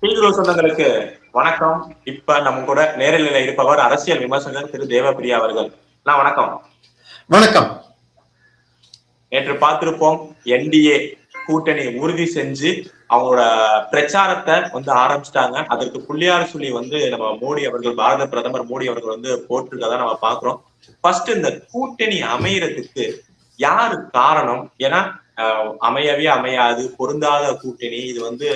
தீவிர சொந்தங்களுக்கு வணக்கம். இப்ப நம்ம கூட நேரலையில இருப்பவர் அரசியல் விமர்சகர் திரு தேவபிரியா அவர்கள். நான் வணக்கம். வணக்கம். நேற்று பார்த்திருப்போம் என்டிஏ கூட்டணி உறுதி செஞ்சு அவங்களோட பிரச்சாரத்தை வந்து ஆரம்பிச்சிட்டாங்க. அதற்கு புள்ளியார் சொல்லி வந்து நம்ம மோடி அவர்கள் பாரத பிரதமர் மோடி அவர்கள் வந்து போட்டிருக்கதான் நம்ம பாக்குறோம் ஃபர்ஸ்ட் இந்த கூட்டணி அமையறதுக்கு யாரு காரணம்? ஏன்னா அமையவே அமையாது பொருந்தாத கூட்டணி. இது வந்து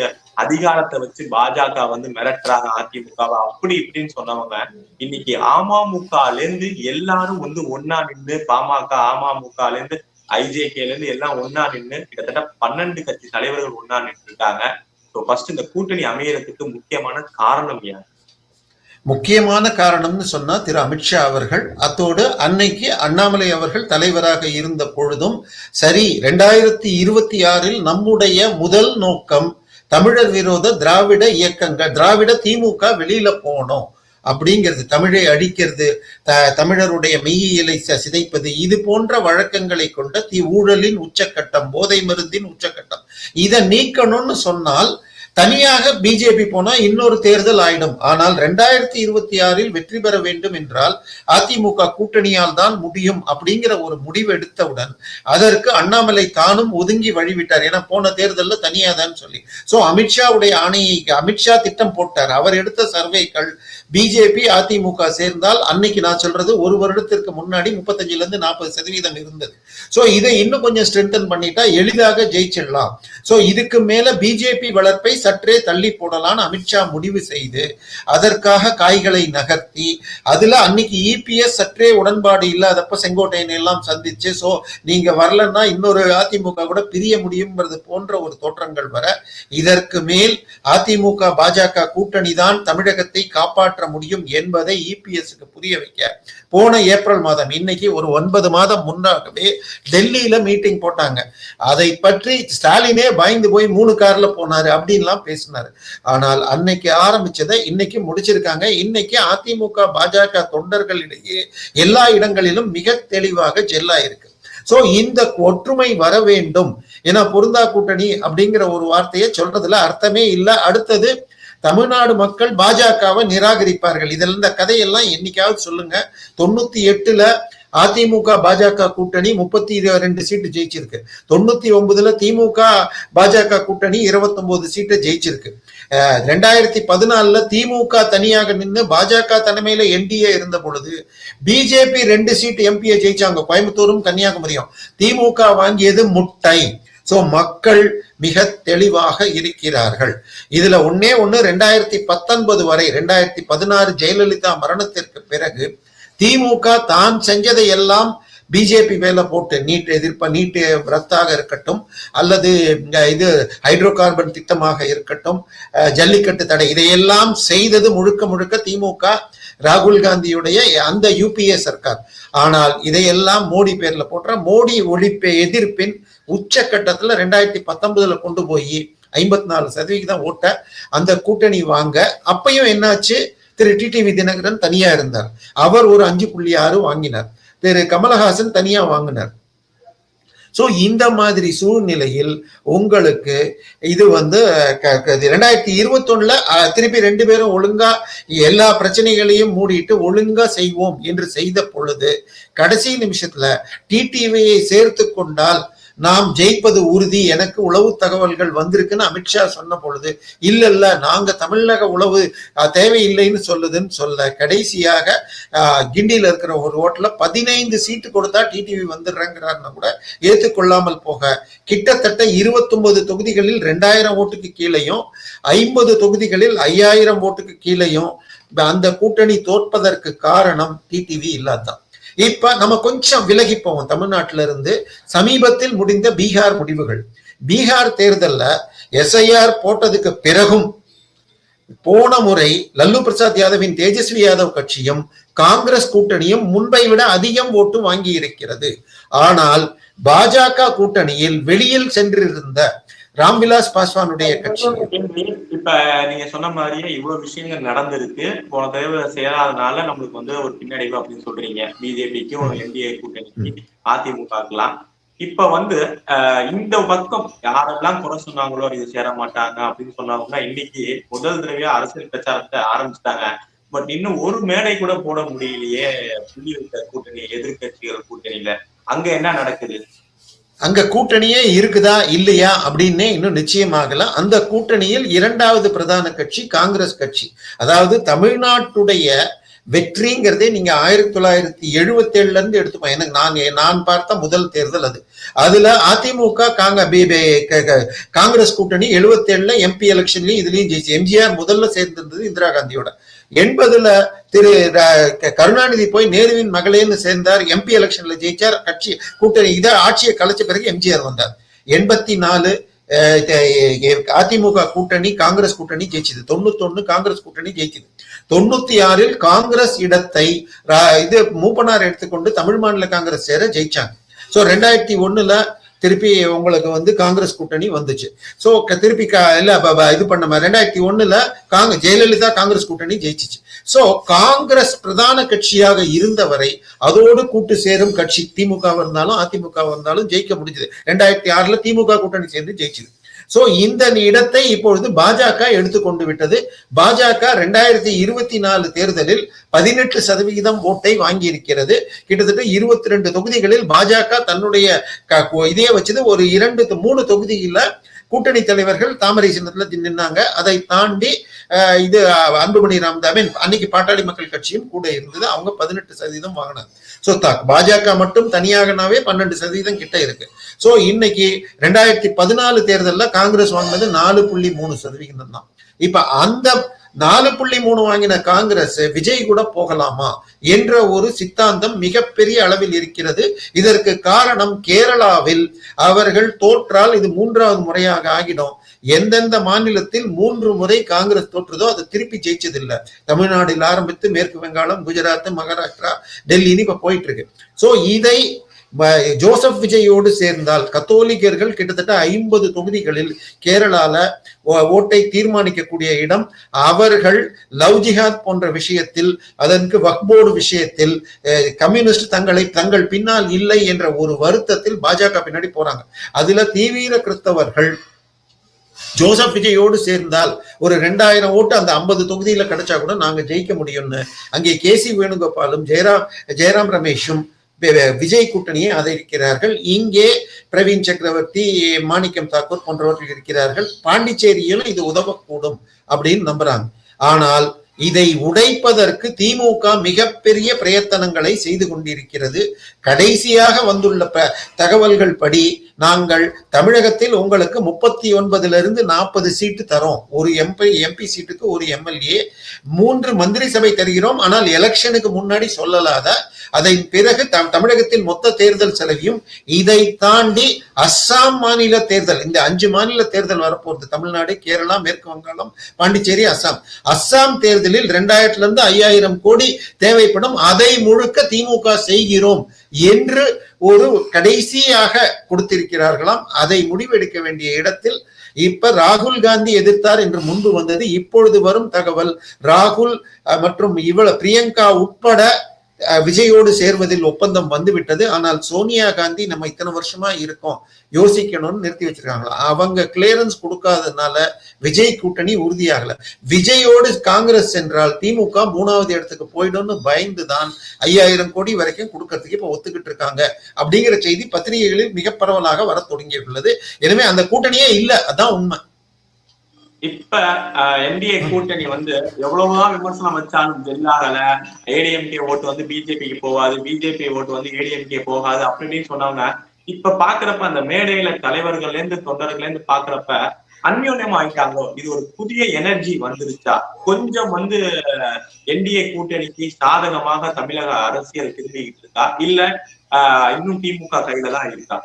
அதிகாரத்தை வச்சு பாஜக வந்து மிரட்டுறாங்க அதிமுகவை. அப்படி இப்படின்னு சொன்னவங்க இன்னைக்கு அமமுகல இருந்து எல்லாரும் வந்து ஒன்னா நின்று பாமக அமமுகல இருந்து ஐஜேகேல இருந்து எல்லாம் ஒன்னா நின்று கிட்டத்தட்ட பன்னெண்டு கட்சி தலைவர்கள் ஒன்னா நின்று இருக்காங்க ஸோ ஃபர்ஸ்ட் இந்த கூட்டணி அமையறதுக்கு முக்கியமான காரணம் ஏன் முக்கியமான காரணம்னு சொன்னா திரு அமித்ஷா அவர்கள். அத்தோடு அன்னைக்கு அண்ணாமலை அவர்கள் தலைவராக இருந்த பொழுதும் சரி ரெண்டாயிரத்தி இருபத்தி ஆறில் நம்முடைய முதல் நோக்கம் தமிழர் விரோத திராவிட இயக்கங்கள் திராவிட திமுக வெளியில போகணும் அப்படிங்கிறது தமிழை அழிக்கிறது த தமிழருடைய மெய்யியலை சிதைப்பது இது போன்ற வழக்கங்களை கொண்ட தி ஊழலின் உச்சக்கட்டம் போதை மருந்தின் உச்சக்கட்டம் இதை நீக்கணும்னு சொன்னால் தனியாக பிஜேபி போனா இன்னொரு தேர்தல் ஆயிடும். ஆனால் ரெண்டாயிரத்தி இருபத்தி ஆறில் வெற்றி பெற வேண்டும் என்றால் அதிமுக கூட்டணியால் தான் முடியும் அப்படிங்கிற ஒரு முடிவு எடுத்தவுடன் அதற்கு அண்ணாமலை தானும் ஒதுங்கி வழிவிட்டார். ஏன்னா போன தேர்தலில் தனியாதான் சொல்லி. சோ அமித்ஷாவுடைய ஆணையை அமித்ஷா திட்டம் போட்டார். அவர் எடுத்த சர்வேக்கள் பிஜேபி அதிமுக சேர்ந்தால் அன்னைக்கு நான் சொல்றது ஒரு வருடத்திற்கு முன்னாடி முப்பத்தஞ்சுல இருந்து நாற்பது சதவீதம் இருந்தது சோ இதை இன்னும் கொஞ்சம் ஸ்ட்ரென்தன் பண்ணிட்டா எளிதாக ஜெயிச்சிடலாம் சோ இதுக்கு மேல பிஜேபி வளர்ப்பை சற்றே தள்ளி போடலாம்னு அமித்ஷா முடிவு செய்து அதற்காக காய்களை நகர்த்தி அதுல அன்னைக்கு இபிஎஸ் சற்றே உடன்பாடு இல்லாதப்ப செங்கோட்டையன் எல்லாம் சந்திச்சு சோ நீங்க வரலன்னா இன்னொரு அதிமுக கூட பிரிய முடியுங்கிறது போன்ற ஒரு தோற்றங்கள் வர இதற்கு மேல் அதிமுக பாஜக கூட்டணி தான் தமிழகத்தை காப்பாற்ற முடியும் என்பதை இபிஎஸ்க்கு புரிய வைக்க. போன ஏப்ரல் மாதம் இன்னைக்கு ஒரு ஒன்பது மாதம் முன்னாகவே டெல்லியில மீட்டிங் போட்டாங்க. அதை பற்றி ஸ்டாலினே பயந்து போய் மூணு கார்ல போனாரு அப்படின்லாம் பேசினாரு. ஆனால் அன்னைக்கு ஆரம்பிச்சதை இன்னைக்கு முடிச்சிருக்காங்க. இன்னைக்கு அதிமுக பாஜக தொண்டர்களிடையே எல்லா இடங்களிலும் மிக தெளிவாக ஜெல்லா இருக்கு சோ இந்த ஒற்றுமை வர வேண்டும். ஏன்னா பொருந்தா கூட்டணி அப்படிங்கிற ஒரு வார்த்தையை சொல்றதுல அர்த்தமே இல்லை. அடுத்தது தமிழ்நாடு மக்கள் பாஜகவை நிராகரிப்பார்கள். இதில் இந்த கதையெல்லாம் என்னைக்காவது சொல்லுங்க. தொண்ணூத்தி எட்டுல அதிமுக பாஜக கூட்டணி முப்பத்தி ரெண்டு சீட்டு ஜெயிச்சிருக்கு. தொண்ணூத்தி ஒன்பதுல திமுக பாஜக கூட்டணி இருபத்தொன்பது சீட்டை ஜெயிச்சிருக்கு. ரெண்டாயிரத்தி பதினாலுல திமுக தனியாக நின்று பாஜக தலைமையில என்டிஏ இருந்த பொழுது பிஜேபி ரெண்டு சீட்டு எம்பியை ஜெயிச்சாங்க. கோயம்புத்தூரும் கன்னியாகுமரியும். திமுக வாங்கியது முட்டை. சோ மக்கள் மிக தெளிவாக இருக்கிறார்கள். இதுல ஒன்னே ஒண்ணு ரெண்டாயிரத்தி பத்தொன்பது வரை ரெண்டாயிரத்தி பதினாறு ஜெயலலிதா மரணத்திற்கு பிறகு திமுக தான் செஞ்சதை எல்லாம் பிஜேபி மேல போட்டு நீட் எதிர்ப்ப நீட் ரத்தாக இருக்கட்டும் அல்லது இந்த இது ஹைட்ரோ கார்பன் திட்டமாக இருக்கட்டும் ஜல்லிக்கட்டு தடை இதையெல்லாம் செய்தது முழுக்க முழுக்க திமுக ராகுல் காந்தியுடைய அந்த யூபிஏ சர்க்கார். ஆனால் இதையெல்லாம் மோடி பேர்ல போட்ட மோடி ஒழிப்பு எதிர்ப்பின் உச்சக்கட்டத்துல ரெண்டாயிரத்தி பத்தொன்பதுல கொண்டு போய் ஐம்பத்தி நாலு சதவிகிதம் ஓட்ட அந்த கூட்டணி வாங்க அப்பையும் என்னாச்சு? திரு டிடிவி தினகரன் தனியா இருந்தார். அவர் ஒரு அஞ்சு புள்ளி ஆறு வாங்கினார். திரு கமலஹாசன் தனியா வாங்கினார். சோ இந்த மாதிரி சூழ்நிலையில் உங்களுக்கு இது வந்து ரெண்டாயிரத்தி இருபத்தி ஒண்ணுல திருப்பி ரெண்டு பேரும் ஒழுங்கா எல்லா பிரச்சனைகளையும் மூடிட்டு ஒழுங்கா செய்வோம் என்று செய்த பொழுது கடைசி நிமிஷத்துல டிடிவியை சேர்த்து கொண்டால் நாம் ஜெயிப்பது உறுதி. எனக்கு உளவு தகவல்கள் வந்திருக்குன்னு அமித்ஷா சொன்ன பொழுது இல்ல இல்ல நாங்க தமிழக உளவு தேவையில்லைன்னு சொல்லுதுன்னு சொல்ல கடைசியாக கிண்டியில இருக்கிற ஒரு ஓட்டுல பதினைந்து சீட்டு கொடுத்தா டிடிவி வந்துடுறேங்கிறாருன்னா கூட ஏற்றுக்கொள்ளாமல் போக கிட்டத்தட்ட 29 தொகுதிகளில் ரெண்டாயிரம் ஓட்டுக்கு கீழேயும் ஐம்பது தொகுதிகளில் ஐயாயிரம் ஓட்டுக்கு கீழேயும் அந்த கூட்டணி தோற்பதற்கு காரணம் டிடிவி இல்லாதான் இப்ப நம்ம கொஞ்சம் விலகி போவோம் தமிழ்நாட்டில இருந்து சமீபத்தில் முடிந்த பீகார் முடிவுகள். பீகார் தேர்தல்ல எஸ்ஐஆர் போட்டதுக்கு பிறகும் போன முறை லல்லு பிரசாத் யாதவின் தேஜஸ்வி யாதவ் கட்சியும் காங்கிரஸ் கூட்டணியும் முன்பை விட அதிகம் ஓட்டு வாங்கி இருக்கிறது ஆனால் பாஜக கூட்டணியில் வெளியில் சென்றிருந்த ராம்விலாஸ் பாஸ்வானுடைய கட்சி. இப்ப நீங்க சொன்ன மாதிரியே இவ்வளவு விஷயங்கள் நடந்திருக்கு. போன தடவை சேராதனால நம்மளுக்கு வந்து ஒரு பின்னடைவு அப்படின்னு சொல்றீங்க. பிஜேபிக்கும் என்டிஏ கூட்டணிக்கு அதிமுகலாம் இப்ப வந்து ஆஹ் இந்த பக்கம் யாரெல்லாம் குறை சொன்னாங்களோ இது சேர மாட்டாங்க அப்படின்னு சொன்னாங்கன்னா இன்னைக்கு முதல் தடவையா அரசியல் பிரச்சாரத்தை ஆரம்பிச்சிட்டாங்க. பட் இன்னும் ஒரு மேடை கூட போட முடியலையே புள்ளி வைத்த கூட்டணி எதிர்க்கட்சிகள் கூட்டணியில. அங்க என்ன நடக்குது? அங்க கூட்டணியே இருக்குதா இல்லையா அப்படின்னே இன்னும் நிச்சயமாகலாம் அந்த கூட்டணியில் இரண்டாவது பிரதான கட்சி காங்கிரஸ் கட்சி. அதாவது தமிழ்நாட்டுடைய வெற்றிங்கிறதே நீங்க ஆயிரத்தி தொள்ளாயிரத்தி எழுபத்தி ஏழுல இருந்து எடுத்துப்போம் எனக்கு நான் நான் பார்த்த முதல் தேர்தல் அது. அதுல அதிமுக காங்க க- காங்கிரஸ் கூட்டணி எழுபத்தி ஏழுல எம்பி எலெக்ஷன்லயும் இதுலயும் ஜெயிச்சு. எம்ஜிஆர் முதல்ல சேர்ந்திருந்தது இந்திரா காந்தியோட. எண்பதுல திரு கருணாநிதி போய் நேருவின் மகளேன்னு சேர்ந்தார். எம்பி எலெக்ஷன்ல ஜெயிச்சார். கட்சி கூட்டணி இதை ஆட்சியை கலைச்ச பிறகு எம்ஜிஆர் வந்தார். எண்பத்தி நாலு அதிமுக கூட்டணி காங்கிரஸ் கூட்டணி ஜெயிச்சது. தொண்ணூத்தொன்னு காங்கிரஸ் கூட்டணி ஜெயிச்சது தொண்ணூத்தி ஆறில் காங்கிரஸ் இடத்தை இது மூப்பனார் எடுத்துக்கொண்டு தமிழ் மாநில காங்கிரஸ் சேர ஜெயிச்சாங்க. சோ ரெண்டாயிரத்தி ஒண்ணுல திருப்பி உங்களுக்கு வந்து காங்கிரஸ் கூட்டணி வந்துச்சு. ஸோ திருப்பி இல்ல இது பண்ண ரெண்டாயிரத்தி ஒண்ணுல காங்க ஜெயலலிதா காங்கிரஸ் கூட்டணி ஜெயிச்சிச்சு. ஸோ காங்கிரஸ் பிரதான கட்சியாக இருந்தவரை அதோடு கூட்டு சேரும் கட்சி திமுக இருந்தாலும் அதிமுக இருந்தாலும் ஜெயிக்க முடிஞ்சது. ரெண்டாயிரத்தி ஆறுல திமுக கூட்டணி சேர்ந்து ஜெயிச்சது. சோ இந்த இடத்தை இப்பொழுது பாஜக எடுத்துக்கொண்டு விட்டது. பாஜக ரெண்டாயிரத்தி இருபத்தி நாலு தேர்தலில் பதினெட்டு சதவிகிதம் ஓட்டை வாங்கி இருக்கிறது கிட்டத்தட்ட இருபத்தி ரெண்டு தொகுதிகளில் பாஜக தன்னுடைய க- இதையே வச்சது ஒரு இரண்டு மூணு தொகுதியில கூட்டணி தலைவர்கள் தாமரை சின்னத்துல நின்னாங்க. அதை தாண்டி இது அஹ், அன்புமணி ராமதாஸ் அன்னைக்கு பாட்டாளி மக்கள் கட்சியும் கூட இருந்தது. அவங்க பதினெட்டு சதவீதம் வாங்கினாங்க. சோ பாஜக மட்டும் தனியாகனாவே பன்னெண்டு சதவீதம் கிட்ட இருக்கு. சோ இன்னைக்கு ரெண்டாயிரத்தி பதினாலு தேர்தலில் காங்கிரஸ் வாங்கினது நாலு புள்ளி மூணு சதவீதம் தான் இப்ப அந்த நாலு புள்ளி மூணு வாங்கின காங்கிரஸ் விஜய் கூட போகலாமா என்ற ஒரு சித்தாந்தம் மிகப்பெரிய அளவில் இருக்கிறது. இதற்கு காரணம் கேரளாவில் அவர்கள் தோற்றால் இது மூன்றாவது முறையாக ஆகிடும். எந்தெந்த மாநிலத்தில் மூன்று முறை காங்கிரஸ் தோற்றுதோ அதை திருப்பி ஜெயிச்சதில்லை. தமிழ்நாட்டில் ஆரம்பித்து மேற்கு வங்காளம் குஜராத் மகாராஷ்டிரா டெல்லின்னு இப்ப போயிட்டு இருக்கு. சோ இதை ஜோசப் விஜயோடு சேர்ந்தால் கத்தோலிக்கர்கள் கிட்டத்தட்ட ஐம்பது தொகுதிகளில் கேரளால ஓ- ஓட்டை தீர்மானிக்கக்கூடிய இடம். அவர்கள் லவ் ஜிஹாத் போன்ற விஷயத்தில் அதற்கு வக்போர்டு விஷயத்தில் அஹ், கம்யூனிஸ்ட் தங்களை தங்கள் பின்னால் இல்லை என்ற ஒரு வருத்தத்தில் பாஜக பின்னாடி போறாங்க. அதுல தீவிர கிறிஸ்தவர்கள் ஜோசப் விஜயோடு சேர்ந்தால் ஒரு ரெண்டாயிரம் ஓட்டு அந்த ஐம்பது தொகுதியில கிடைச்சா கூட நாங்க ஜெயிக்க முடியும்னு. அங்கே கே சி வேணுகோபாலும் ஜெயராம் ஜெயராம் ரமேஷும் விஜய் கூட்டணியை ஆதரிக்கிறார்கள். இங்கே பிரவீன் சக்கரவர்த்தி மாணிக்கம் தாக்கூர் போன்றவர்கள் இருக்கிறார்கள். பாண்டிச்சேரியிலும் இது உதவக்கூடும் அப்படின்னு நம்புறாங்க. ஆனால் இதை உடைப்பதற்கு திமுக மிகப்பெரிய பிரயத்தனங்களை செய்து கொண்டிருக்கிறது. கடைசியாக வந்துள்ள தகவல்கள் படி நாங்கள் தமிழகத்தில் உங்களுக்கு முப்பத்தி ஒன்பதிலிருந்து நாற்பது சீட்டு தரோம். ஒரு எம்பி எம்பி சீட்டுக்கு ஒரு எம்எல்ஏ. மூன்று மந்திரி சபை தருகிறோம். ஆனால் எலெக்ஷனுக்கு முன்னாடி சொல்லலாத அதை பிறகு தமிழகத்தில் மொத்த தேர்தல் செலவையும் இதை தாண்டி அஸ்ஸாம் மாநில தேர்தல் இந்த அஞ்சு மாநில தேர்தல் வரப்போகுது. தமிழ்நாடு கேரளா மேற்கு வங்காளம் பாண்டிச்சேரி அஸ்ஸாம். அஸ்ஸாம் தேர்தல் தேர்தலில் இரண்டாயிரத்துல இருந்து ஐயாயிரம் கோடி தேவைப்படும். அதை முழுக்க திமுக செய்கிறோம் என்று ஒரு கடைசியாக கொடுத்திருக்கிறார்களாம். அதை முடிவெடுக்க வேண்டிய இடத்தில் இப்ப ராகுல் காந்தி எதிர்த்தார் என்று முன்பு வந்தது. இப்பொழுது வரும் தகவல் ராகுல் மற்றும் இவ்வளவு பிரியங்கா உட்பட விஜயோடு சேர்வதில் ஒப்பந்தம் வந்துவிட்டது. ஆனால் சோனியா காந்தி நம்ம இத்தனை வருஷமா இருக்கோம் யோசிக்கணும்னு நிறுத்தி வச்சிருக்காங்களா? அவங்க கிளியரன்ஸ் கொடுக்காததுனால விஜய் கூட்டணி உறுதியாகல. விஜயோடு காங்கிரஸ் சென்றால் திமுக மூணாவது இடத்துக்கு போயிடும்னு பயந்துதான் ஐயாயிரம் கோடி வரைக்கும் கொடுக்கறதுக்கு இப்ப ஒத்துக்கிட்டு இருக்காங்க. அப்படிங்கிற செய்தி பத்திரிகைகளில் மிக பரவலாக வர தொடங்கியுள்ளது. எனவே அந்த கூட்டணியே இல்லை. அதான் உண்மை. இப்ப என்டிஏ கூட்டணி வந்து எவ்வளவுதான் விமர்சனம் வச்சாலும் ஜெல்லாகல. ஏடிஎம்கே ஓட்டு வந்து பிஜேபிக்கு போகாது பிஜேபி ஓட்டு வந்து ஏடிஎம்கே போகாது அப்படின்னு சொன்னாங்க. இப்ப பாக்குறப்ப அந்த மேடையில தலைவர்கள்ல இருந்து தொண்டர்கள்ல இருந்து பாக்குறப்ப அந்யோன்யம் ஆயிட்டாங்களோ இது ஒரு புதிய எனர்ஜி வந்துருச்சா? கொஞ்சம் வந்து என்டிஏ கூட்டணிக்கு சாதகமாக தமிழக அரசியல் திரும்பிக்கிட்டு இருக்கா? இல்ல ஆஹ் இன்னும் திமுக கையில தான் இருக்கா?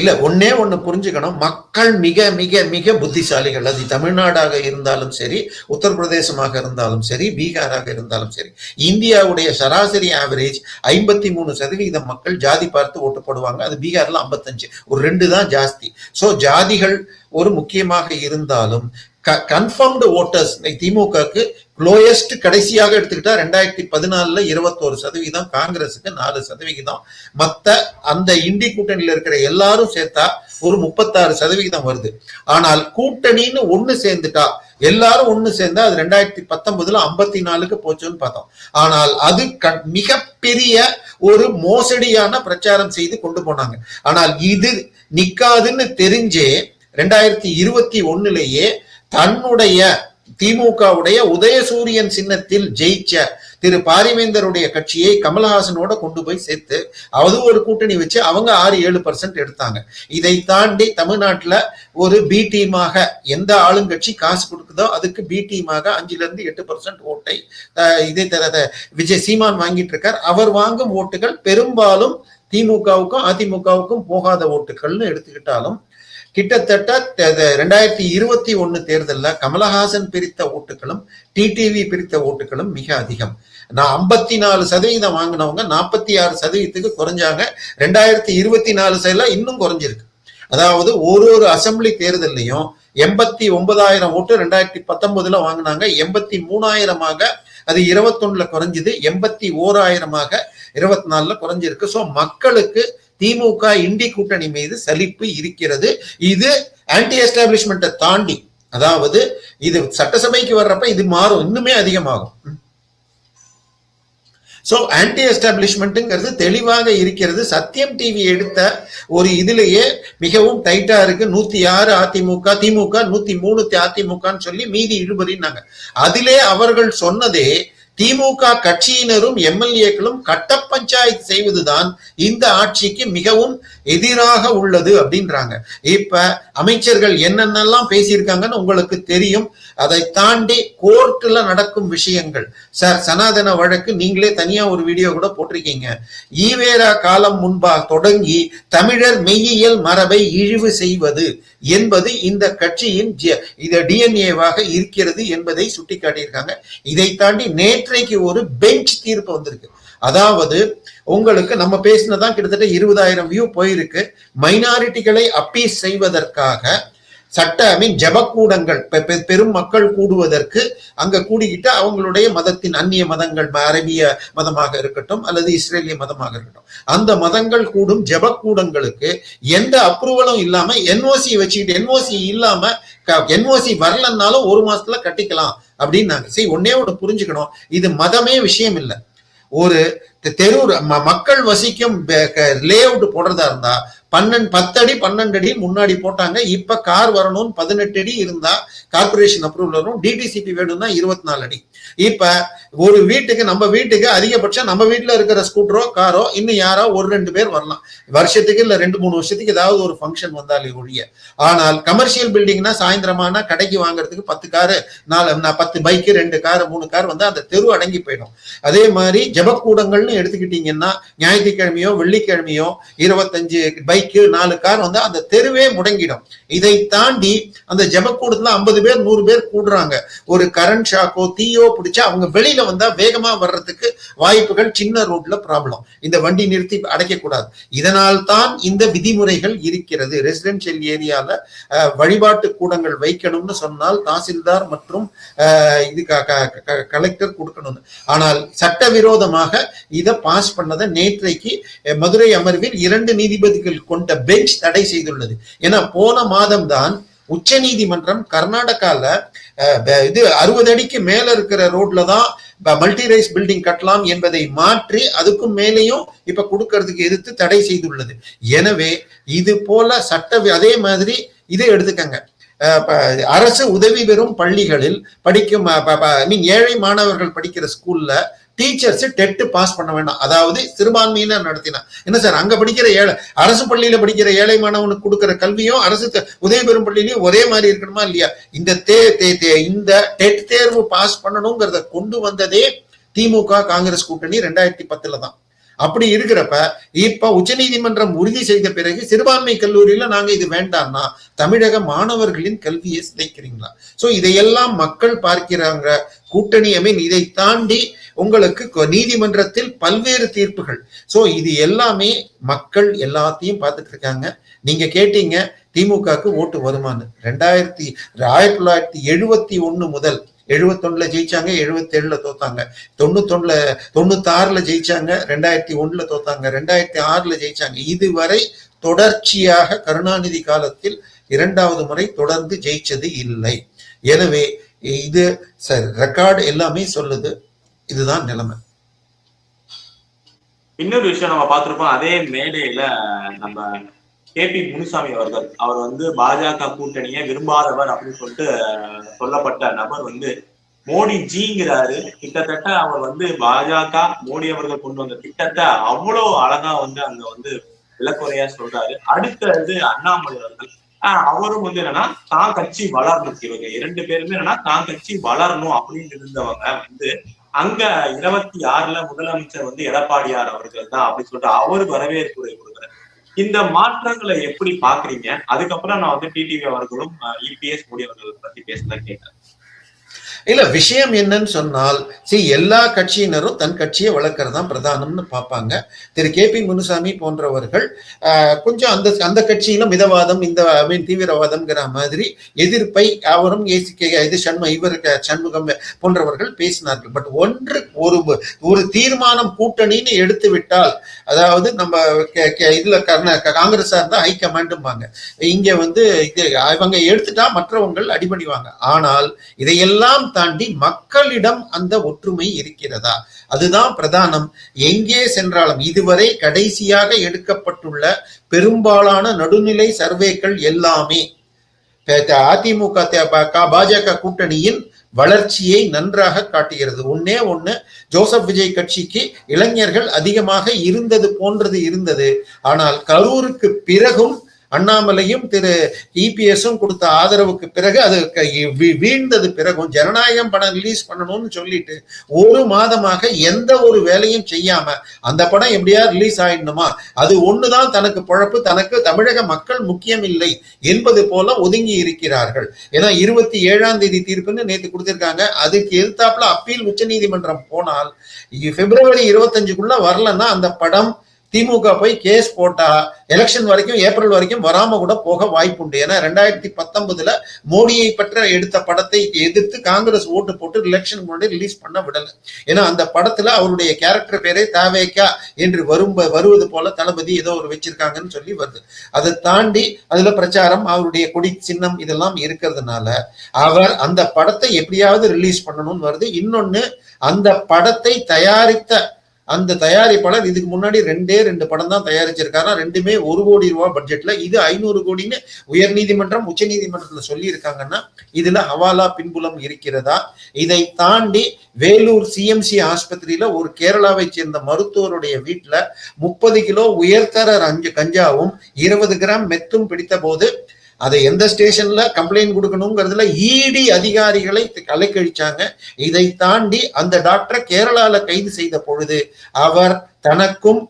இல்ல ஒன்னே ஒன்று புரிஞ்சுக்கணும். மக்கள் மிக மிக மிக புத்திசாலிகள். அது தமிழ்நாடாக இருந்தாலும் சரி உத்தரப்பிரதேசமாக இருந்தாலும் சரி பீகாராக இருந்தாலும் சரி. இந்தியாவுடைய சராசரி ஆவரேஜ் ஐம்பத்தி மூணு சதவீதம் மக்கள் ஜாதி பார்த்து ஓட்டு போடுவாங்க. அது பீகார்ல ஐம்பத்தஞ்சு. ஒரு ரெண்டு தான் ஜாஸ்தி. சோ ஜாதிகள் ஒரு முக்கியமாக இருந்தாலும் கன்ஃபார்ம்டு ஓட்டர்ஸ் திமுகக்கு லோயஸ்ட் கடைசியாக எடுத்துக்கிட்டா ரெண்டாயிரத்தி பதினாலுல இருபத்தோரு சதவீதம் காங்கிரஸுக்கு நாலு சதவிகிதம் மத்த அந்த இண்டி கூட்டணியில இருக்கிற எல்லாரும் சேர்த்தா ஒரு முப்பத்தாறு சதவிகிதம் வருது. ஆனால் கூட்டணின்னு ஒண்ணு சேர்ந்துட்டா எல்லாரும் ஒண்ணு சேர்ந்தா அது ரெண்டாயிரத்தி பத்தொன்பதுல ஐம்பத்தி நாலுக்கு போச்சுன்னு பார்த்தோம். ஆனால் அது மிகப்பெரிய ஒரு மோசடியான பிரச்சாரம் செய்து கொண்டு போனாங்க. ஆனால் இது நிக்காதுன்னு தெரிஞ்சே ரெண்டாயிரத்தி இருபத்தி ஒண்ணுலயே தன்னுடைய திமுகவுடைய உதயசூரியன் சின்னத்தில் ஜெயிச்ச திரு பாரிவேந்தருடைய கட்சியை கமல்ஹாசனோட கொண்டு போய் சேர்த்து அது ஒரு கூட்டணி வச்சு அவங்க ஆறு ஏழு பர்சன்ட் எடுத்தாங்க. இதை தாண்டி தமிழ்நாட்டில் ஒரு பி டீமாக எந்த ஆளுங்கட்சி காசு கொடுக்குதோ அதுக்கு பி டீமாக அஞ்சுல இருந்து எட்டு பர்சன்ட் ஓட்டை இதை தர விஜய் சீமான் வாங்கிட்டு இருக்கார். அவர் வாங்கும் ஓட்டுகள் பெரும்பாலும் திமுகவுக்கும் அதிமுகவுக்கும் போகாத ஓட்டுகள்னு எடுத்துக்கிட்டாலும் கிட்டத்தட்ட ரெண்டாயிரத்தி இருபத்தி ஒன்னு தேர்தலில் கமலஹாசன் பிரித்த ஓட்டுகளும் டிடிவி பிரித்த ஓட்டுகளும் மிக அதிகம். நான் ஐம்பத்தி நாலு சதவீதம் வாங்கினவங்க நாற்பத்தி ஆறு சதவீதத்துக்கு குறைஞ்சாங்க. ரெண்டாயிரத்தி இருபத்தி நாலு சைட்ல இன்னும் குறைஞ்சிருக்கு. அதாவது ஒரு ஒரு அசெம்பிளி தேர்தல்லையும் எண்பத்தி ஒன்பதாயிரம் ஓட்டு ரெண்டாயிரத்தி பத்தொன்பதுல வாங்கினாங்க. எண்பத்தி மூணாயிரமாக அது இருபத்தொன்னுல குறைஞ்சது. எண்பத்தி ஓராயிரமாக இருபத்தி நாலுல குறைஞ்சிருக்கு. ஸோ மக்களுக்கு திமுக இண்டி கூட்டணி மீது சலிப்பு இருக்கிறது. இது ஆன்டி எஸ்டாப்ளிஷ்மெண்ட்டை தாண்டி அதாவது இது சட்டசபைக்கு வர்றப்ப இது மாறும் இன்னுமே அதிகமாகும். சோ ஆன்டி எஸ்டாப்ளிஷ்மெண்ட்டுங்கிறது தெளிவாக இருக்கிறது. சத்தியம் டிவி எடுத்த ஒரு இதுலயே மிகவும் டைட்டா இருக்கு. நூத்தி ஆறு அதிமுக திமுக நூத்தி மூணு அதிமுகன்னு சொல்லி மீதி இழுபறின்னாங்க. அதிலே அவர்கள் சொன்னதே திமுக கட்சியினரும் எம்எல்ஏக்களும் கட்ட பஞ்சாயத்து செய்வதுதான் இந்த ஆட்சிக்கு மிகவும் எதிராக உள்ளது அப்படின்றாங்க. இப்ப அமைச்சர்கள் என்னென்னலாம் பேசியிருக்காங்கன்னு உங்களுக்கு தெரியும். அதை தாண்டி கோர்ட்ல நடக்கும் விஷயங்கள். சார் சனாதன வழக்கு நீங்களே தனியா ஒரு வீடியோ கூட போட்டிருக்கீங்க. ஈவேரா காலம் முன்பா தொடங்கி தமிழர் மெய்யியல் மரபை இழிவு செய்வது. என்பது இந்த கட்சியின் இது டிஎன்ஏவாக இருக்கிறது என்பதை சுட்டிக்காட்டியிருக்காங்க. இதை தாண்டி நேற்றைக்கு ஒரு பெஞ்ச் தீர்ப்பு வந்திருக்கு. அதாவது உங்களுக்கு நம்ம பேசினதான் கிட்டத்தட்ட இருபதாயிரம் வியூ போயிருக்கு. மைனாரிட்டிகளை அப்பீஸ் செய்வதற்காக சட்ட ஐ மீன் ஜபக்கூடங்கள் பெ- பெரும் மக்கள் கூடுவதற்கு அங்க கூடிக்கிட்டு அவங்களுடைய மதத்தின் அந்நிய மதங்கள் அரபிய மதமாக இருக்கட்டும் அல்லது இஸ்ரேலிய மதமாக இருக்கட்டும். அந்த மதங்கள் கூடும் ஜபக்கூடங்களுக்கு எந்த அப்ரூவலும் இல்லாம என்ஓசி வச்சுக்கிட்டு என்ஓசி இல்லாம என்ஓசி வரலன்னாலும் ஒரு மாசத்துல கட்டிக்கலாம் அப்படின்னாங்க. சரி ஒன்னே ஒன்று புரிஞ்சுக்கணும். இது மதமே விஷயம் இல்லை. ஒரு தெ- தெரு ம- மக்கள் வசிக்கும் லே அவுட் போடுறதா இருந்தா பன்னெண்டு பத்தடி பன்னெண்டு அடி முன்னாடி போட்டாங்க. இப்ப கார் வரணும்னு பதினெட்டு அடி இருந்தா கார்பரேஷன் அப்ரூவல் வரும். டிடிசிபி வேணும்னா இருபத்தி நாலு அடி. இப்ப ஒரு வீட்டுக்கு நம்ம வீட்டுக்கு அதிகபட்சம் நம்ம வீட்டுல இருக்கிற ஸ்கூட்டரோ காரோ இன்னும் யாரோ ஒரு ரெண்டு பேர் வரலாம். வருஷத்துக்கு இல்ல ரெண்டு மூணு வருஷத்துக்கு ஏதாவது ஒரு ஃபங்க்ஷன் வந்தாலே ஒழிய. ஆனால் கமர்ஷியல் பில்டிங்னா சாயந்தரமான கடைக்கு வாங்குறதுக்கு பத்து காரு நாலு நான் பத்து பைக்கு ரெண்டு கார் மூணு கார் வந்து அந்த தெரு அடங்கி போயிடும். அதே மாதிரி ஜபக்கூடங்கள்னு எடுத்துக்கிட்டீங்கன்னா ஞாயிற்றுக்கிழமையோ வெள்ளிக்கிழமையோ இருபத்தஞ்சு பைக்கு நாலு கார் வந்து அந்த தெருவே முடங்கிடும். இதை தாண்டி அந்த ஜபக்கூடத்துல ஐம்பது பேர் நூறு பேர் கூடுறாங்க. ஒரு கரண்ட் ஷாக்கோ தீயோ பிடிச்சா அவங்க வெளியில வந்தா வேகமா வர்றதுக்கு வாய்ப்புகள் சின்ன ரோட்ல ப்ராப்ளம் இந்த வண்டி நிறுத்தி அடைக்கக்கூடாது. இதனால் தான் இந்த விதிமுறைகள் இருக்கிறது. ரெசிடென்ஷியல் ஏரியால வழிபாட்டு கூடங்கள் வைக்கணும்னு சொன்னால் தாசில்தார் மற்றும் இது கலெக்டர் கொடுக்கணும் ஆனால் சட்டவிரோதமாக இதை பாஸ் பண்ணதை நேற்றைக்கு மதுரை அமர்வில் இரண்டு நீதிபதிகள் கொண்ட பெஞ்ச் தடை செய்துள்ளது. ஏன்னா போன மாதம் தான் உச்ச நீதிமன்றம் கர்நாடகால இது அறுபது அடிக்கு மேல இருக்கிற ரோட்ல தான் மல்டி ரைஸ் பில்டிங் கட்டலாம் என்பதை மாற்றி அதுக்கும் மேலேயும் இப்ப கொடுக்கறதுக்கு எதிர்த்து தடை செய்துள்ளது. எனவே இது போல சட்ட அதே மாதிரி இதை எடுத்துக்கங்க. அஹ் அரசு உதவி பெறும் பள்ளிகளில் படிக்கும் ஐ மீன் ஏழை மாணவர்கள் படிக்கிற ஸ்கூல்ல டீச்சர்ஸ் டெட் பாஸ் பண்ண வேண்டாம். அதாவது சிறுபான்மையினர் நடத்தினா. என்ன சார் அங்க படிக்கிற ஏழை அரசு பள்ளியில படிக்கிற ஏழை மாணவனுக்கு கொடுக்கிற கல்வியும் அரசு உதவி பெறும் பள்ளியிலையும் ஒரே மாதிரி இருக்கணுமா இல்லையா? இந்த தே தே- தே- இந்த டெட் தேர்வு பாஸ் பண்ணணுங்கிறத கொண்டு வந்ததே திமுக காங்கிரஸ் கூட்டணி ரெண்டாயிரத்தி பத்துல தான். அப்படி இருக்கிறப்ப இப்ப உச்சநீதிமன்றம் உறுதி செய்த பிறகு சிறுபான்மை கல்லூரியில நாங்க இது வேண்டாம்னா தமிழக மாணவர்களின் கல்வியை சிதைக்கிறீங்களா? சோ இதையெல்லாம் மக்கள் பார்க்கிறாங்க. கூட்டணி ஐ மீன் இதை தாண்டி உங்களுக்கு நீதிமன்றத்தில் பல்வேறு தீர்ப்புகள். ஸோ இது எல்லாமே மக்கள் எல்லாத்தையும் பார்த்துட்டு இருக்காங்க. நீங்க கேட்டீங்க திமுகக்கு ஓட்டு வருமானு. ரெண்டாயிரத்தி ஆயிரத்தி தொள்ளாயிரத்தி எழுபத்தி ஒன்று முதல் எழுபத்தொன்னுல ஜெயிச்சாங்க எழுபத்தேழுல தோத்தாங்க. தொண்ணூத்தொன்னுல தொண்ணூத்தாறுல ஜெயிச்சாங்க ரெண்டாயிரத்தி ஒன்றுல தோத்தாங்க. ரெண்டாயிரத்தி ஆறுல ஜெயிச்சாங்க. இதுவரை தொடர்ச்சியாக கருணாநிதி காலத்தில் இரண்டாவது முறை தொடர்ந்து ஜெயிச்சது இல்லை. எனவே இது ரெக்கார்டு எல்லாமே சொல்லுது. இதுதான் நிலைமை. இன்னொரு விஷயம் நம்ம பார்த்திருப்போம் அதே மேடையில நம்ம கே பி முனுசாமி அவர்கள். அவர் வந்து பாஜக கூட்டணியை விரும்பாதவர் அப்படின்னு சொல்லிட்டு சொல்லப்பட்ட நபர் வந்து மோடி ஜிங்கிறாரு கிட்டத்தட்ட அவர் வந்து பாஜக மோடி அவர்கள் கொண்டு வந்த திட்டத்தை அவ்வளவு அழகா வந்து அங்க வந்து விளக்குறையா சொல்றாரு. அடுத்தது அண்ணாமலை அவர்கள். ஆஹ் அவரும் வந்து என்னன்னா தான் கட்சி வளரணும். இவங்க இரண்டு பேருமே என்னன்னா தான் கட்சி வளரணும் அப்படின்னு இருந்தவங்க வந்து அங்க இருபத்தி ஆறுல முதலமைச்சர் வந்து எடப்பாடியார் அவர்கள் தான் அப்படின்னு சொல்லிட்டு அவரு வரவேற்புரை கொடுக்குறாரு. இந்த மாற்றங்களை எப்படி பாக்குறீங்க அதுக்கப்புறம் நான் வந்து டிடிவி அவர்களும் இபிஎஸ் மோடி அவர்கள் பத்தி பேசலாம் கேட்டேன். இல்ல விஷயம் என்னன்னு சொன்னால் சி எல்லா கட்சியினரும் தன் கட்சியை வளர்க்கறது தான் பிரதானம்னு பார்ப்பாங்க. திரு கே பி முனுசாமி போன்றவர்கள் கொஞ்சம் அந்த அந்த கட்சியிலும் மிதவாதம் இந்த ஐ மீன் தீவிரவாதம்ங்கிற மாதிரி எதிர்ப்பை அவரும் ஏசி கே இது சண்ம இவர் சண்முகம் போன்றவர்கள் பேசினார்கள். பட் ஒன்று ஒரு ஒரு தீர்மானம் கூட்டணின்னு எடுத்து விட்டால் அதாவது நம்ம கே- இதுல கர்நா காங்கிரஸா இருந்தா ஹை கமாண்டும்பாங்க இங்க வந்து இது இவங்க எடுத்துட்டா மற்றவங்கள் அடிபணிவாங்க. ஆனால் இதையெல்லாம் தாண்டி மக்களிடம் அந்த ஒற்றுமை இருக்கிறதா? அதுதான் பிரதானம். எங்கே சென்றாலும் இதுவரை கடைசியாக எடுக்கப்பட்டுள்ள பெரும்பாலான நடுநிலை சர்வேக்கள் எல்லாமே அதிமுக க- பாஜக கூட்டணியின் வளர்ச்சியை நன்றாக காட்டுகிறது. ஒன்னே ஒண்ணு ஜோசப் விஜய் கட்சிக்கு இளைஞர்கள் அதிகமாக இருந்தது போன்றது இருந்தது. ஆனால் கரூருக்கு பிறகும் அண்ணாமலையும் திரு இபிஎஸும் கொடுத்த ஆதரவுக்கு பிறகு அது வீழ்ந்தது பிறகும் ஜனநாயகம் படம் ரிலீஸ் பண்ணணும்னு சொல்லிட்டு ஒரு மாதமாக எந்த ஒரு வேலையும் செய்யாம அந்த படம் எப்படியா ரிலீஸ் ஆயிடணுமா? அது ஒண்ணுதான் தனக்கு பொழப்பு தனக்கு தமிழக மக்கள் முக்கியம் இல்லை என்பது போல ஒதுங்கி இருக்கிறார்கள். ஏன்னா இருபத்தி ஏழாம் தேதி தீர்ப்புன்னு நேற்று கொடுத்திருக்காங்க. அதுக்கு எதிர்த்தாப்புல அப்பீல் உச்சநீதிமன்றம் போனால் பிப்ரவரி இருபத்தஞ்சுக்குள்ள வரலன்னா அந்த படம் திமுக போய் கேஸ் போட்டா எலெக்ஷன் வரைக்கும் ஏப்ரல் வரைக்கும் வராம கூட போக வாய்ப்பு உண்டு. ஏன்னா ரெண்டாயிரத்தி பத்தொன்பதுல மோடியை பற்ற எடுத்த படத்தை எதிர்த்து காங்கிரஸ் ஓட்டு போட்டு எலெக்ஷன் முன்னாடி ரிலீஸ் பண்ண விடல. ஏன்னா அந்த படத்துல அவருடைய கேரக்டர் பேரே தாவேக்கா என்று வரும் வருவது போல தளபதி ஏதோ ஒரு வச்சிருக்காங்கன்னு சொல்லி வருது. அதை தாண்டி அதுல பிரச்சாரம் அவருடைய கொடி சின்னம் இதெல்லாம் இருக்கிறதுனால அவர் அந்த படத்தை எப்படியாவது ரிலீஸ் பண்ணணும்னு வருது. இன்னொன்னு அந்த படத்தை தயாரித்த அந்த தயாரிப்பாளர் இதுக்கு முன்னாடி ரெண்டே ரெண்டு படம் தான் தயாரிச்சிருக்காரா ரெண்டுமே ஒரு கோடி ரூபாய் பட்ஜெட்ல இது ஐநூறு கோடின்னு உயர் நீதிமன்றம் உச்ச நீதிமன்றத்துல சொல்லி இருக்காங்கன்னா இதுல ஹவாலா பின்புலம் இருக்கிறதா? இதை தாண்டி வேலூர் சிஎம்சி ஆஸ்பத்திரியில ஒரு கேரளாவை சேர்ந்த மருத்துவருடைய வீட்டுல முப்பது கிலோ உயர்தர அஞ்சு கஞ்சாவும் இருபது கிராம் மெத்தும் பிடித்த போது அதை எந்த ஸ்டேஷன்ல கம்ப்ளைண்ட் கொடுக்கணுங்கிறதுல இடி அதிகாரிகளை அலைக்கழிச்சாங்க இதை தாண்டி அந்த டாக்டரை கேரளால கைது செய்த பொழுது அவர் தனக்கும்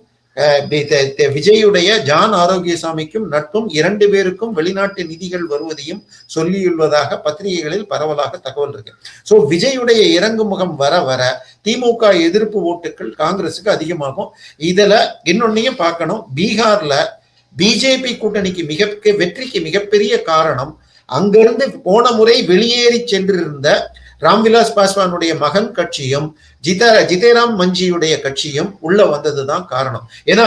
விஜயுடைய ஜான் ஆரோக்கியசாமிக்கும் நட்பும் இரண்டு பேருக்கும் வெளிநாட்டு நிதிகள் வருவதையும் சொல்லியுள்ளதாக பத்திரிகைகளில் பரவலாக தகவல் இருக்கு. சோ விஜயுடைய இறங்கு முகம் வர வர திமுக எதிர்ப்பு ஓட்டுகள் காங்கிரஸுக்கு அதிகமாகும். இதுல இன்னொன்னையும் பார்க்கணும். பீகார்ல பிஜேபி கூட்டணிக்கு மிக வெற்றிக்கு மிகப்பெரிய காரணம் அங்கிருந்து போன முறை வெளியேறி சென்றிருந்த ராம்விலாஸ் பாஸ்வானுடைய மகன் கட்சியும் ஜித ஜிதேராம் மஞ்சியுடைய கட்சியும் உள்ள வந்ததுதான் காரணம். ஏன்னா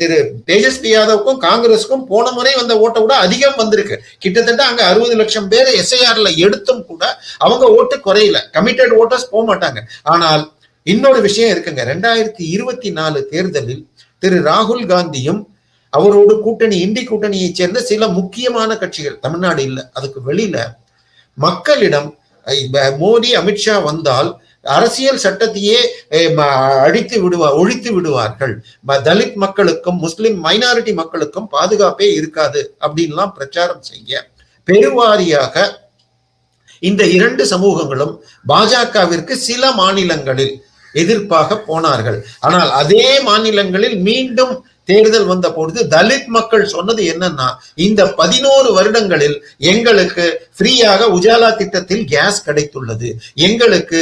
திரு தேஜஸ்வி யாதவுக்கும் காங்கிரஸுக்கும் போன முறை வந்த ஓட்டை விட அதிகம் வந்திருக்கு. கிட்டத்தட்ட அங்க அறுபது லட்சம் பேர் எஸ்ஐஆர்ல எடுத்தும் கூட அவங்க ஓட்டு குறையல. கமிட்டட் ஓட்டர்ஸ் போக மாட்டாங்க. ஆனால் இன்னொரு விஷயம் இருக்குங்க. ரெண்டாயிரத்தி இருபத்தி நாலு தேர்தலில் திரு ராகுல் காந்தியும் அவரோடு கூட்டணி இந்தி கூட்டணியைச் சேர்ந்த சில முக்கியமான கட்சிகள் தமிழ்நாடு இல்ல அதுக்கு வெளியில மக்களிடம் மோடி அமித்ஷா வந்தால் அரசியல் சட்டத்தையே அழித்து விடுவா ஒழித்து விடுவார்கள். தலித் மக்களுக்கும் முஸ்லிம் மைனாரிட்டி மக்களுக்கும் பாதுகாப்பே இருக்காது அப்படின்லாம் பிரச்சாரம் செய்ய பெருவாரியாக இந்த இரண்டு சமூகங்களும் பாஜகவிற்கு சில மாநிலங்களில் எதிர்ப்பாக போனார்கள். ஆனால் அதே மாநிலங்களில் மீண்டும் தேர்தல் வந்த பொழுது தலித் மக்கள் சொன்னது என்னன்னா இந்த பதினோரு வருடங்களில் எங்களுக்கு ஃப்ரீயாக உஜாலா திட்டத்தில் கேஸ் கிடைத்துள்ளது. எங்களுக்கு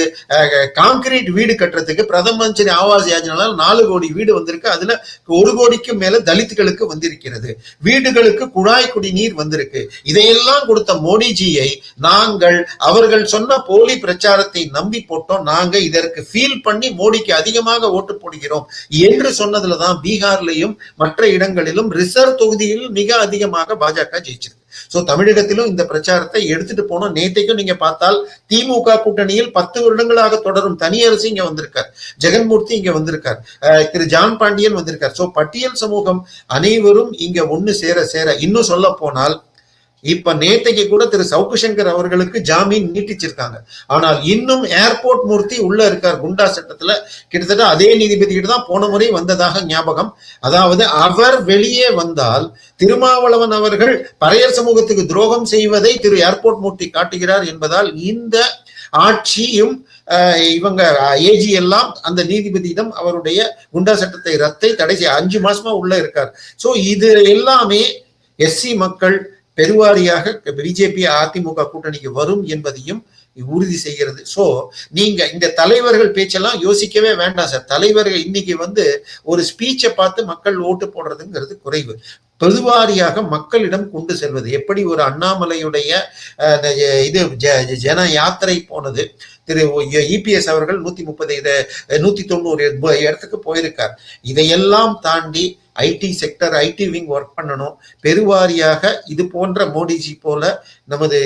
கான்கிரீட் வீடு கட்டுறதுக்கு பிரதம மந்திரி ஆவாஸ் யோஜனால நாலு கோடி வீடு வந்திருக்கு. அதுல ஒரு கோடிக்கும் மேல தலித்துகளுக்கு வந்திருக்கிறது. வீடுகளுக்கு குழாய் குடிநீர் வந்திருக்கு. இதையெல்லாம் கொடுத்த மோடிஜியை நாங்கள் அவர்கள் சொன்ன போலி பிரச்சாரத்தை நம்பி போட்டோம். நாங்க இதற்கு ஃபீல் பண்ணி மோடிக்கு அதிகமாக ஓட்டு போடுகிறோம். என்று சொன்னதுலதான் பீகார்லயும் மற்ற இடங்களிலும் ரிசர்வ் தொகுதியில் மிக அதிகமாக பாஜக ஜெயிச்சிருக்கு. சோ தமிழகத்திலும் இந்த பிரச்சாரத்தை எடுத்துட்டு போனோம். நேற்றைக்கும் நீங்க பார்த்தால் திமுக கூட்டணியில் பத்து வருடங்களாக தொடரும் தனியரசு இங்க வந்திருக்கார். ஜெகன்மூர்த்தி இங்க வந்திருக்கார். அஹ் திரு ஜான் பாண்டியன் வந்திருக்கார். சோ பட்டியல் சமூகம் அனைவரும் இங்க ஒண்ணு சேர சேர. இன்னும் சொல்ல போனால் இப்ப நேத்தைக்கு கூட திரு சவுக்கு சங்கர் அவர்களுக்கு ஜாமீன் நீட்டிச்சிருக்காங்க. ஆனால் இன்னும் ஏர்போர்ட் மூர்த்தி உள்ள இருக்கார் குண்டா சட்டத்துல. கிட்டத்தட்ட அதே நீதிபதி கிட்ட தான் போன முறை வந்ததாக ஞாபகம். அதாவது அவர் வெளியே வந்தால் திருமாவளவன் அவர்கள் பறையர் சமூகத்துக்கு துரோகம் செய்வதை திரு ஏர்போர்ட் மூர்த்தி காட்டுகிறார் என்பதால் இந்த ஆட்சியும் இவங்க ஏஜி எல்லாம் அந்த நீதிபதியிடம் அவருடைய குண்டா சட்டத்தை ரத்தை தடை செய்ய அஞ்சு மாசமா உள்ள இருக்கார். சோ இது எல்லாமே எஸ்சி மக்கள் பெருவாரியாக பிஜேபி அதிமுக கூட்டணிக்கு வரும் என்பதையும் உறுதி செய்கிறது. சோ நீங்க இந்த தலைவர்கள் பேச்செல்லாம் யோசிக்கவே வேண்டாம் சார். தலைவர்கள் இன்னைக்கு வந்து ஒரு ஸ்பீச்சை பார்த்து மக்கள் ஓட்டு போடுறதுங்கிறது குறைவு. பெருவாரியாக மக்களிடம் கொண்டு செல்வது எப்படி ஒரு அண்ணாமலையுடைய இது ஜன யாத்திரை போனது திரு இபிஎஸ் அவர்கள் நூத்தி முப்பது இதை நூத்தி தொண்ணூறு இடத்துக்கு போயிருக்கார். இதையெல்லாம் தாண்டி IT sector IT wing work பண்ணணும். பெருவாரியாக இது போன்ற மோடிஜி போல நமது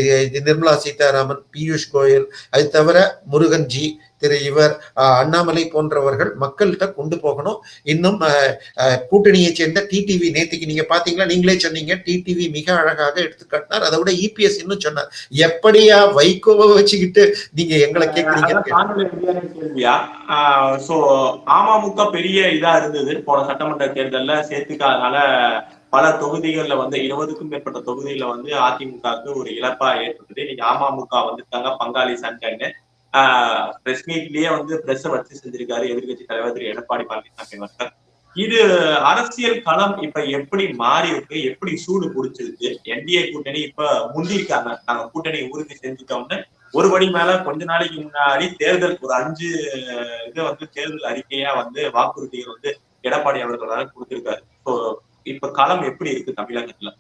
நிர்மலா சீதாராமன் பியூஷ் கோயல் அது தவிர முருகன்ஜி திரு இவர் அண்ணாமலை போன்றவர்கள் மக்கள்கிட்ட கொண்டு போகணும். இன்னும் கூட்டணியை சேர்ந்த டிடிவி நேத்திக்கு நீங்க பாத்தீங்களா? நீங்களே சொன்னீங்க டிடிவி மிக அழகாக எடுத்துக்காட்டினார் அதை விட இபிஎஸ் இன்னும் சொன்னார். எப்படியா வைகோவை வச்சுக்கிட்டு நீங்க எங்களை கேக்குறீங்க சோ அமமுக பெரிய இதா இருந்தது. போன சட்டமன்ற தேர்தல்ல சேர்த்துக்காதனால பல தொகுதிகள்ல வந்து இருபதுக்கும் மேற்பட்ட தொகுதிகள்ல வந்து அதிமுகவுக்கு ஒரு இழப்பா ஏற்பட்டது. இன்னைக்கு அமமுக வந்திருக்காங்க பங்காளி சண்டைன்னு. பிரஸ் மீட்லயே வந்து பிரஸ் வச்சு செஞ்சிருக்காரு எதிர்கட்சி தலைவர் திரு எடப்பாடி பழனிசாமி அவர்கள். இது அரசியல் களம் இப்ப எப்படி மாறி இருக்கு எப்படி சூடு பிடிச்சிருக்கு என்டிஏ கூட்டணி இப்ப முந்திருக்காங்க நாங்க கூட்டணி உறுதி செஞ்சுட்டோம்னு ஒரு படி மேல கொஞ்ச நாளைக்கு முன்னாடி தேர்தல் ஒரு அஞ்சு இது வந்து தேர்தல் அறிக்கையா வந்து வாக்குறுதிகள் வந்து எடப்பாடி அவர்களால் கொடுத்திருக்காரு. இப்ப களம் எப்படி இருக்கு தமிழகத்துல?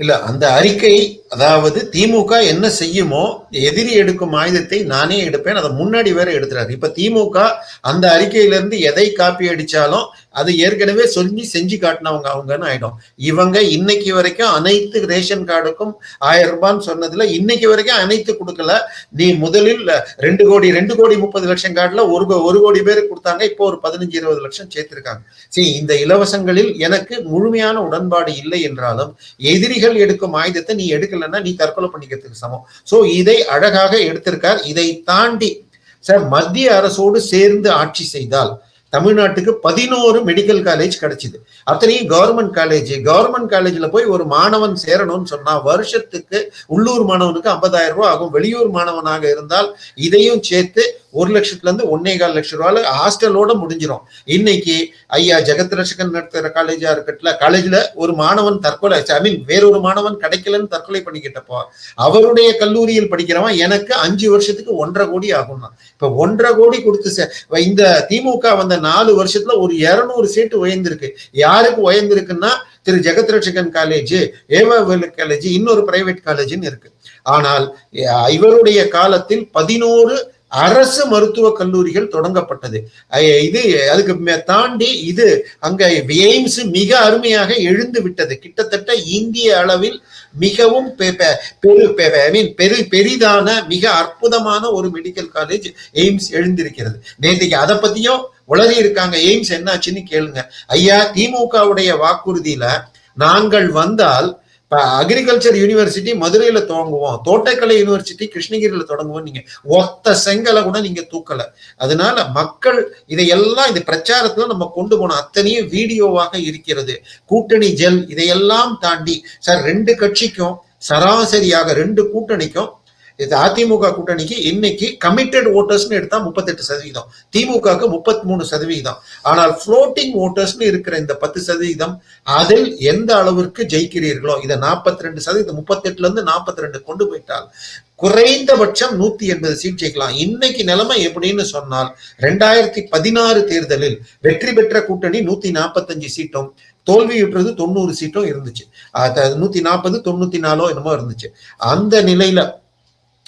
இல்ல அந்த அறிக்கை அதாவது திமுக என்ன செய்யுமோ எதிரி எடுக்கும் ஆயுதத்தை நானே எடுப்பேன் அதை முன்னாடி வேற எடுத்துறாரு. இப்ப திமுக அந்த அறிக்கையில இருந்து எதை காப்பி அடிச்சாலும் அது ஏற்கனவே சொல்லி செஞ்சு காட்டினவங்க அவங்கன்னு ஆயிடும். இவங்க இன்னைக்கு வரைக்கும் அனைத்து ரேஷன் கார்டுக்கும் ஆயிரம் ரூபான்னு சொன்னதுல இன்னைக்கு வரைக்கும் அனைத்து கொடுக்கல. நீ முதலில் ரெண்டு கோடி ரெண்டு கோடி முப்பது லட்சம் கார்டுல ஒரு ஒரு கோடி பேருக்கு கொடுத்தாங்க. இப்போ ஒரு பதினஞ்சு இருபது லட்சம் சேர்த்திருக்காங்க. சரி இந்த இலவசங்களில் எனக்கு முழுமையான உடன்பாடு இல்லை என்றாலும் எதிரிகள் எடுக்கும் ஆயுதத்தை நீ எடுக்கலைன்னா நீ தற்கொலை பண்ணிக்கிறதுக்கு சமம். சோ இதை அழகாக எடுத்திருக்கார். இதை தாண்டி சார் மத்திய அரசோடு சேர்ந்து ஆட்சி செய்தால் தமிழ்நாட்டுக்கு பதினோரு மெடிக்கல் காலேஜ் கிடைச்சிது. அத்தனையும் கவர்மெண்ட் காலேஜ் கவர்மெண்ட் காலேஜ்ல போய் ஒரு மாணவன் சேரணும்னு சொன்னா வருஷத்துக்கு உள்ளூர் மாணவனுக்கு ஐம்பதாயிரம் ரூபாய் ஆகும். வெளியூர் மாணவனாக இருந்தால் இதையும் சேர்த்து ஒரு லட்சத்துல இருந்து ஒன்னே கால் லட்சம் ரூபாய் ஹாஸ்டலோட முடிஞ்சிடும் இன்னைக்கு ஐயா ஜெகத் ரட்சகன் நடத்துற காலேஜா இருக்கட்டுல காலேஜ்ல ஒரு மாணவன் தற்கொலை ஐ மீன் வேறொரு மாணவன் கிடைக்கலன்னு தற்கொலை பண்ணிக்கிட்டப்போ அவருடைய கல்லூரியில் படிக்கிறவன் எனக்கு அஞ்சு வருஷத்துக்கு ஒன்றரை கோடி ஆகும்னா. இப்ப ஒன்றரை கோடி கொடுத்து சே- இந்த திமுக வந்த நாலு வருஷத்துல ஒரு இருநூறு சீட்டு உயர்ந்திருக்கு. யாருக்கு உயர்ந்திருக்குன்னா திரு ஜெகத் ரட்சகன் காலேஜ் ஏவாவேலு காலேஜ் இன்னொரு பிரைவேட் காலேஜ்னு இருக்கு. ஆனால் இவருடைய காலத்தில் பதினோரு அரசு மருத்துவக் கல்லூரிகள் தொடங்கப்பட்டது. இது அதுக்கு மே- தாண்டி இது அங்க எய்ம்ஸ் மிக அருமையாக எழுந்து விட்டது. கிட்டத்தட்ட இந்திய அளவில் மிகவும் பெ- பெ- பெரு பெ- பெரிதான மிக அற்புதமான ஒரு மெடிக்கல் காலேஜ் எய்ம்ஸ் எழுந்திருக்கிறது. நேற்றுக்கு அதை பத்தியும் உளறி இருக்காங்க. எய்ம்ஸ் என்னாச்சுன்னு கேளுங்க. ஐயா திமுகவுடைய வாக்குறுதியில நாங்கள் வந்தால் அக்ரிகல்ச்சர் யூனிவர்சிட்டி மதுரையில துவங்குவோம். தோட்டக்கலை யூனிவர்சிட்டி கிருஷ்ணகிரியில தொடங்குவோம் நீங்க ஒத்த செங்கலை கூட நீங்க தூக்கல. அதனால மக்கள் இதையெல்லாம் இந்த பிரச்சாரத்துல நம்ம கொண்டு போனோம் அத்தனையும் வீடியோவாக இருக்கிறது. கூட்டணி ஜெல் இதையெல்லாம் தாண்டி சார் ரெண்டு கட்சிக்கும் சராசரியாக ரெண்டு கூட்டணிக்கும் இது அதிமுக கூட்டணிக்கு இன்னைக்கு கமிட்டட் ஓட்டர்ஸ்னு எடுத்தா முப்பத்தெட்டு சதவீதம். திமுகவுக்கு முப்பத்தி மூணு சதவீதம். ஆனால் ஃப்ளோட்டிங் ஓட்டர்ஸ்னு இருக்கிற இந்த பத்து சதவீதம் அதில் எந்த அளவிற்கு ஜெயிக்கிறீர்களோ இதை நாற்பத்தி ரெண்டு சதவீதம் முப்பத்தெட்டுல இருந்து நாற்பத்தி ரெண்டு கொண்டு போயிட்டால் குறைந்தபட்சம் நூத்தி எண்பது சீட் ஜெயிக்கலாம். இன்னைக்கு நிலைமை எப்படின்னு சொன்னால் ரெண்டாயிரத்தி பதினாறு தேர்தலில் வெற்றி பெற்ற கூட்டணி நூத்தி நாற்பத்தஞ்சு சீட்டும் தோல்வியுற்றது தொண்ணூறு சீட்டும் இருந்துச்சு. அது நூத்தி நாற்பது தொண்ணூத்தி நாலோ என்னமோ இருந்துச்சு. அந்த நிலையில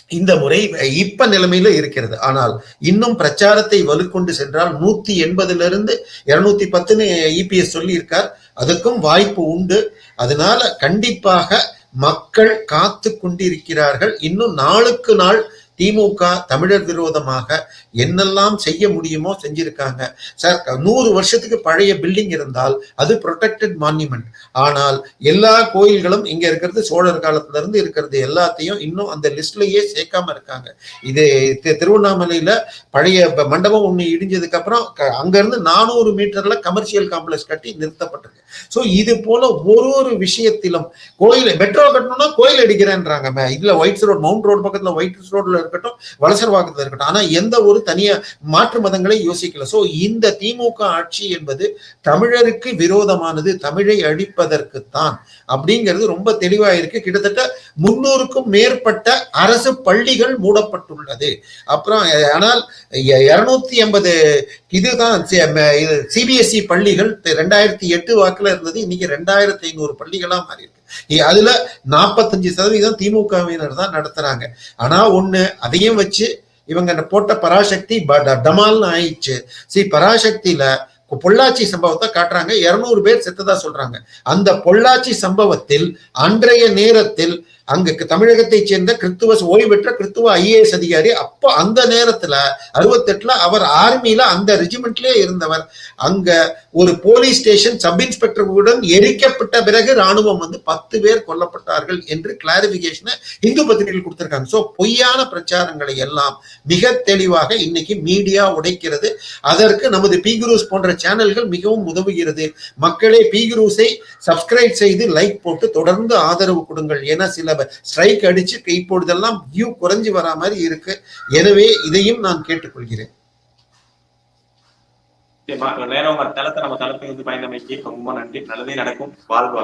இந்த முறை இப்ப நிலைமையில இருக்கிறது. ஆனால் இன்னும் பிரச்சாரத்தை வலுக்கொண்டு சென்றால் நூத்தி எண்பதுல இருந்து இருநூத்தி பத்துன்னு இபிஎஸ் சொல்லி இருக்கார் அதுக்கும் வாய்ப்பு உண்டு. அதனால கண்டிப்பாக மக்கள் காத்து கொண்டிருக்கிறார்கள். இன்னும் நாளுக்கு நாள் திமுக தமிழர் விரோதமாக என்னெல்லாம் செய்ய முடியுமோ செஞ்சிருக்காங்க. சார் நூறு வருஷத்துக்கு பழைய பில்டிங் இருந்தால் அது ப்ரொடெக்டட் மான்யூமெண்ட் ஆனால் எல்லா கோயில்களும் இங்க இருக்கிறது சோழர் காலத்துல இருந்து இருக்கிறது எல்லாத்தையும் இன்னும் அந்த லிஸ்ட்லயே சேர்க்காம இருக்காங்க. இது திருவண்ணாமலையில பழைய மண்டபம் ஒண்ணு இடிஞ்சதுக்கு அப்புறம் க- அங்க இருந்து நானூறு மீட்டர்ல கமர்ஷியல் காம்ப்ளெக்ஸ் கட்டி நிறுத்தப்பட்டிருக்கு. சோ இது போல ஒரு ஒரு விஷயத்திலும் கோயில் மெட்ரோ கட்டணும்னா கோயில் அடிக்கிறேன்றாங்க. இதுல ஒயிட்ஸ் ரோட் மவுண்ட் ரோடு பக்கத்துல ஒயிட் ரோட்ல இருக்கட்டும் வலசர்வாக்கத்துல இருக்கட்டும். ஆனா எந்த ஒரு தனியா மாற்று மதங்களை யோசிக்கல. சோ இந்த திமுக ஆட்சி என்பது தமிழருக்கு விரோதமானது. தமிழை அழிப்பதற்குத்தான் அப்படிங்கிறது ரொம்ப தெளிவா இருக்கு கிட்டத்தட்ட முன்னூறுக்கும் மேற்பட்ட அரசு பள்ளிகள் மூடப்பட்டுள்ளது. அப்புறம் ஆனால் இருநூத்தி எண்பது இதுதான் சிபிஎஸ்இ பள்ளிகள் ரெண்டாயிரத்தி எட்டு வாக்குல இருந்தது. இன்னைக்கு ரெண்டாயிரத்தி ஐநூறு பள்ளிகளா மாறி அதுல நாற்பத்தஞ்சு சதவீதம் திமுகவினர் தான் நடத்துறாங்க. ஆனா ஒண்ணு அதையும் வச்சு இவங்க போட்ட பராசக்தி டமால்னு ஆயிடுச்சு. சி பராசக்தியில பொள்ளாச்சி சம்பவத்தை காட்டுறாங்க. இருநூறு பேர் செத்ததா சொல்றாங்க. அந்த பொள்ளாச்சி சம்பவத்தில் அன்றைய நேரத்தில் அங்கு தமிழகத்தைச் சேர்ந்த கிறிஸ்துவ ஓய்வு பெற்ற கிறிஸ்துவ ஐஏஎஸ் அதிகாரி அப்போ அந்த நேரத்துல அறுபத்தெட்டுல அவர் ஆர்மியில அந்த ரெஜிமெண்ட்லயே இருந்தவர். அங்க ஒரு போலீஸ் ஸ்டேஷன் சப் இன்ஸ்பெக்டருடன் எரிக்கப்பட்ட பிறகு ராணுவம் வந்து பத்து பேர் கொல்லப்பட்டார்கள் என்று கிளாரிபிகேஷனை இந்து பத்திரிகையில் கொடுத்திருக்காங்க. சோ பொய்யான பிரச்சாரங்களை எல்லாம் மிக தெளிவாக இன்னைக்கு மீடியா உடைக்கிறது. அதற்கு நமது பீகுரூஸ் போன்ற சேனல்கள் மிகவும் உதவுகிறது. மக்களே பீகுரூஸை சப்ஸ்கிரைப் செய்து லைக் போட்டு தொடர்ந்து ஆதரவு கொடுங்கள். ஏன்னா சில ஸ்ட்ரைக் அடிச்சு கைப்போடுதெல்லாம் வியூ குறைஞ்சு வரா மாதிரி இருக்கு. எனவே இதையும் நான் கேட்டுக்கொள்கிறேன். நேரம் உங்க தளத்தை நம்ம தளத்தை வந்து பயந்தமைக்கு ரொம்ப நன்றி. நல்லதே நடக்கும். வாழ்வு